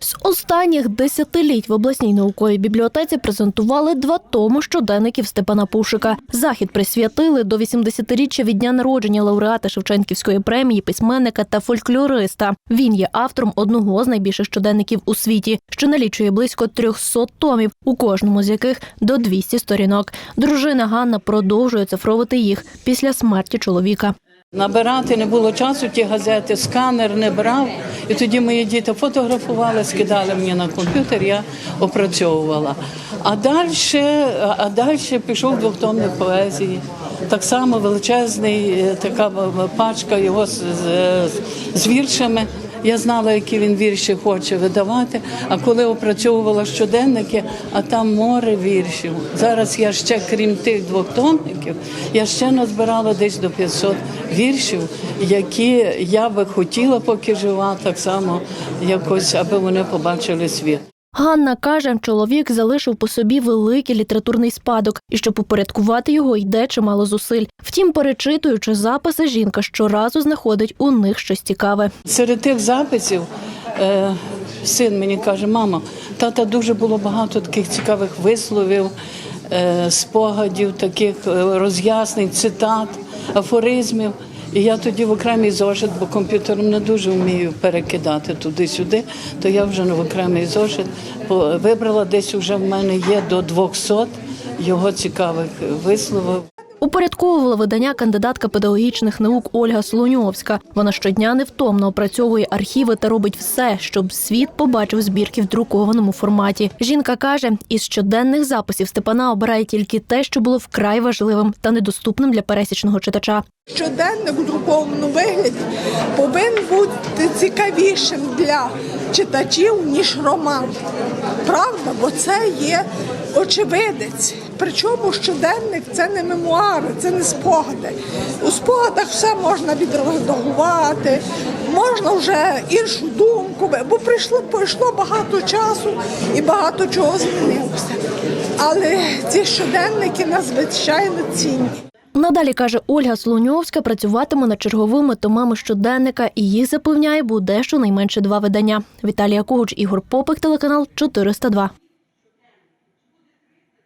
З останніх десятиліть в обласній науковій бібліотеці презентували два томи щоденників Степана Пушика. Захід присвятили до 80-річчя від дня народження лауреата Шевченківської премії, письменника та фольклориста. Він є автором одного з найбільших щоденників у світі, що налічує близько 300 томів, у кожному з яких до 200 сторінок. Дружина Ганна продовжує цифровувати їх після смерті чоловіка. Набирати не було часу, ті газети, сканер не брав. І тоді мої діти фотографували, скидали мені на комп'ютер, я опрацьовувала. А далі, а далі пішов двохтомник поезії. Так само величезний, е, така пачка його з, з, з віршами. Я знала, які він вірші хоче видавати. А коли опрацьовувала щоденники, а там море віршів. Зараз я ще, крім тих двох томників, я ще назбирала десь до 500 віршів, які я би хотіла, поки жива, так само якось, аби вони побачили світ. Ганна каже, чоловік залишив по собі великий літературний спадок, і щоб упорядкувати його, йде чимало зусиль. Втім, перечитуючи записи, жінка щоразу знаходить у них щось цікаве. Серед тих записів е, син мені каже: мамо, тата дуже було багато таких цікавих висловів, спогадів, таких е, роз'яснень, цитат, афоризмів. І я тоді в окремий зошит, бо комп'ютером не дуже вмію перекидати туди-сюди, то я вже в окремий зошит вибрала десь вже в мене є до 200 його цікавих висловів. Упорядковувала видання кандидатка педагогічних наук Ольга Солоньовська. Вона щодня невтомно опрацьовує архіви та робить все, щоб світ побачив збірки в друкованому форматі. Жінка каже, із щоденних записів Степана обирає тільки те, що було вкрай важливим та недоступним для пересічного читача. Щоденник у друкованому вигляді повинен бути цікавішим для читачів, ніж роман. Правда, бо це є очевидець. Причому щоденник це не мемуари, це не спогади. У спогадах все можна відредагувати, можна вже іншу думку, бо прийшло, пройшло багато часу і багато чого змінилося. Але ці щоденники надзвичайно цінні. Надалі каже Ольга Солоньовська, працюватиме над черговими томами щоденника, і їх запевняє буде щонайменше два видання. Віталія Когуч, Ігор Попик, телеканал 402.